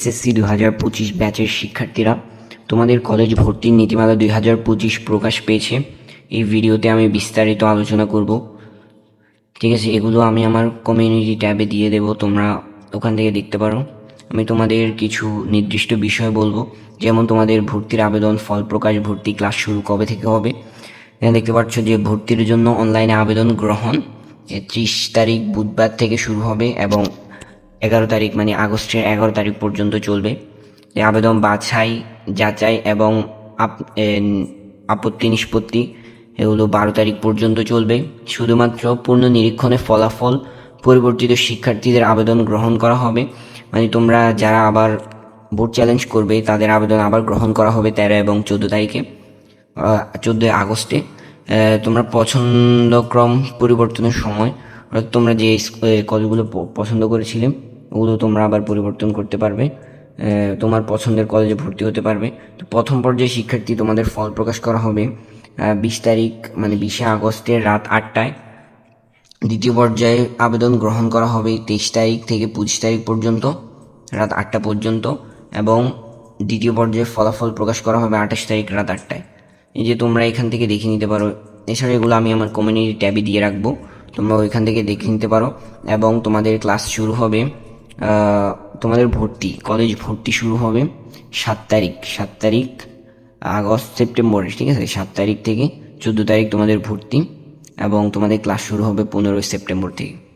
SSC দু হাজার পঁচিশ ব্যাচের শিক্ষার্থীরা, তোমাদের কলেজ ভর্তির নীতিমালা দুই হাজার পঁচিশ প্রকাশ পেয়েছে। এই ভিডিওতে আমি বিস্তারিত আলোচনা করব। ঠিক আছে, এগুলো আমি আমার কমিউনিটি ট্যাবে দিয়ে দেব, তোমরা ওখান থেকে দেখতে পারো। আমি তোমাদের কিছু নির্দিষ্ট বিষয় বলব, যেমন তোমাদের ভর্তির আবেদন, ফল প্রকাশ, ভর্তি ক্লাস শুরু কবে থেকে হবে। এখানে দেখতে পাচ্ছ যে ভর্তির জন্য অনলাইনে আবেদন গ্রহণ ত্রিশ তারিখ বুধবার থেকে শুরু হবে এবং এগারো তারিখ মানে আগস্টের এগারো তারিখ পর্যন্ত চলবে। আবেদন বাছাই, যাচাই এবং আপ- আপত্তি নিষ্পত্তি, এগুলো বারো তারিখ পর্যন্ত চলবে। শুধুমাত্র পূর্ণ নিরীক্ষণে ফলাফল পরিবর্তিত শিক্ষার্থীদের আবেদন গ্রহণ করা হবে। মানে তোমরা যারা আবার বোর্ড চ্যালেঞ্জ করবে, তাদের আবেদন আবার গ্রহণ করা হবে তেরো এবং চোদ্দ তারিখে চোদ্দোই আগস্টে। তোমরা পছন্দক্রম পরিবর্তনের সময় তোমরা যে কলেজগুলো পছন্দ করেছিলে ওগুলো তোমরা আবার পরিবর্তন করতে পারবে। তোমার পছন্দের কলেজে ভর্তি হতে পারবে। তো প্রথম পর্যায়ে শিক্ষার্থী তোমাদের ফল প্রকাশ করা হবে বিশ তারিখ মানে বিশে আগস্টের রাত আটটায়। দ্বিতীয় পর্যায়ে আবেদন গ্রহণ করা হবে তেইশ তারিখ থেকে পঁচিশ তারিখ পর্যন্ত, রাত আটটা পর্যন্ত। এবং দ্বিতীয় পর্যায়ে ফলাফল প্রকাশ করা হবে আঠাশ তারিখ রাত আটটায়। এই যে তোমরা এখান থেকে দেখে নিতে পারো, এছাড়া এগুলো আমি আমার কমিউনিটি ট্যাবে দিয়ে রাখব। তোমরা ওইখান থেকে দেখে নিতে পারো। এবং তোমাদের ক্লাস শুরু হবে তোমাদের ভর্তি কলেজ ভর্তি শুরু হবে সাত তারিখ সাত তারিখ, আগস্ট, সেপ্টেম্বর, ঠিক আছে? সাত তারিখ থেকে চোদ্দ তারিখ তোমাদের ভর্তি এবং তোমাদের ক্লাস শুরু হবে পনেরোই সেপ্টেম্বর থেকে।